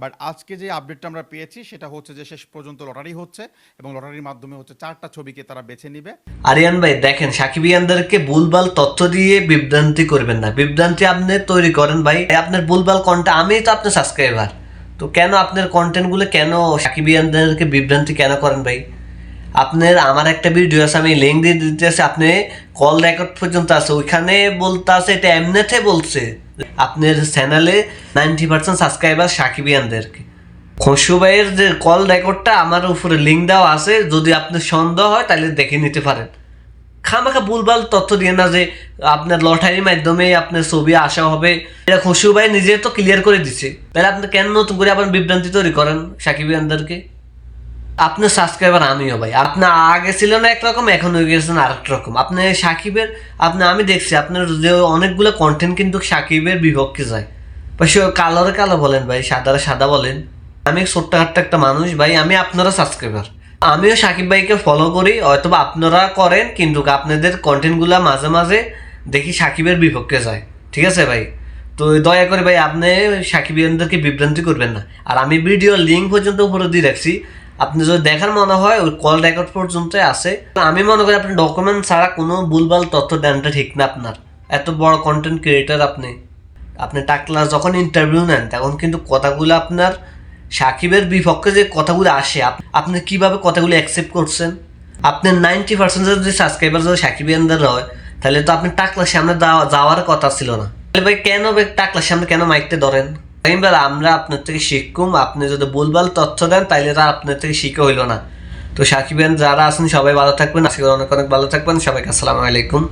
But আজকে যে আপডেটটা আমরা পেয়েছি, সেটা হচ্ছে যে শেষ পর্যন্ত লটারি হচ্ছে এবং লটারির মাধ্যমে হচ্ছে চারটা ছবিকে তারা বেছে নিবে। আরিয়ান ভাই, দেখেন, সাকিব ইয়ানদেরকে ভুলভাল তথ্য দিয়ে বিভ্রান্তি করবেন না। বিভ্রান্তি আপনি তৈরি করেন ভাই। আপনার ভুলভাল কন্টেন্ট আমি তো আপনার সাবস্ক্রাইবার তো কেন আপনার কন্টেন্টগুলো কেন সাকিব ইয়ানদেরকে বিভ্রান্তি কেন করেন ভাই? আপনার, আমার একটা ভিডিও আছে, আমি লিঙ্ক দিয়ে দিতেছি, আপনি কল রেকর্ড পর্যন্ত আছে। ওইখানে বলতে আছে, এটা এমনিতে বলছে। আপনার চ্যানেলে নাইনটি পার্সেন্ট সাবস্ক্রাইবার সাকিব ইয়ানদেরকে খসু ভাইয়ের যে কল রেকর্ডটা আমার উপরে লিঙ্ক দেওয়া আছে, যদি আপনার সন্দেহ হয়, তাহলে দেখে নিতে পারেন। খামাখা ভুলভাল তথ্য দিয়ে না যে আপনার লটারির মাধ্যমে আপনার ছবি আসা হবে, এটা খসু ভাই নিজে তো ক্লিয়ার করে দিছে। তাহলে আপনি কেন নতুন করে আবার বিভ্রান্তি তৈরি করেন সাকিব আপনার সাবস্ক্রাইবার আমিও ভাই। আপনার আগে ছিল না একরকম, এখন হয়ে গেছেন আরেক রকম। আপনি সাকিবের, আপনি আমি দেখছি আপনার যে অনেকগুলো কন্টেন্ট কিন্তু সাকিবের বিপক্ষে যায়। বা সে কালোরে কালো বলেন ভাই সাদারে সাদা বলেন। আমি ছোট্ট হাট্ট একটা মানুষ ভাই, আমি আপনারা সাবস্ক্রাইবার আমিও সাকিব ভাইকে ফলো করি হয়তো বা আপনারা করেন, কিন্তু আপনাদের কন্টেন্টগুলো মাঝে মাঝে দেখি সাকিবের বিপক্ষে যায়। ঠিক আছে ভাই? তো দয়া করে ভাই, আপনি সাকিবিয়ানদেরকে বিভ্রান্তি করবেন না। আর আমি ভিডিও লিঙ্ক পর্যন্ত উপরে দিয়ে রাখছি। আপনি যদি দেখার মনে হয়, ওই কল রেকর্ড পর্যন্ত আছে। আমি মনে করি আপনি ডকুমেন্ট ছাড়া কোনো ভুলভাল তথ্য দেনটা ঠিক না আপনার। এত বড় কন্টেন্ট ক্রিয়েটার আপনি। আপনি টাকলা যখন ইন্টারভিউ নেন, তখন কিন্তু কথাগুলো আপনার সাকিবের বিপক্ষে যে কথাগুলো আসে, আপ- আপনি কীভাবে কথাগুলো অ্যাকসেপ্ট করছেন? আপনার নাইনটি পার্সেন্ট যদি সাবস্ক্রাইবার যদি সাকিবিয়ানদের হয়, তাহলে তো আপনি টাকলার সামনে যাওয়া- যাওয়ার কথা ছিল না। তাহলে ভাই কেন টাকলার সামনে কেন মাইকতে ধরেন? এবার আমরা আপনার থেকে শিখকুম আপনি যদি বলবাল তথ্য দেন তাহলে তা আপনার থেকে শিখে হইল না। তো সাকিবেন যারা আছেন, সবাই ভালো থাকবেন। আজকে অনেক অনেক ভালো থাকবেন। সবাইকে আসসালামু আলাইকুম।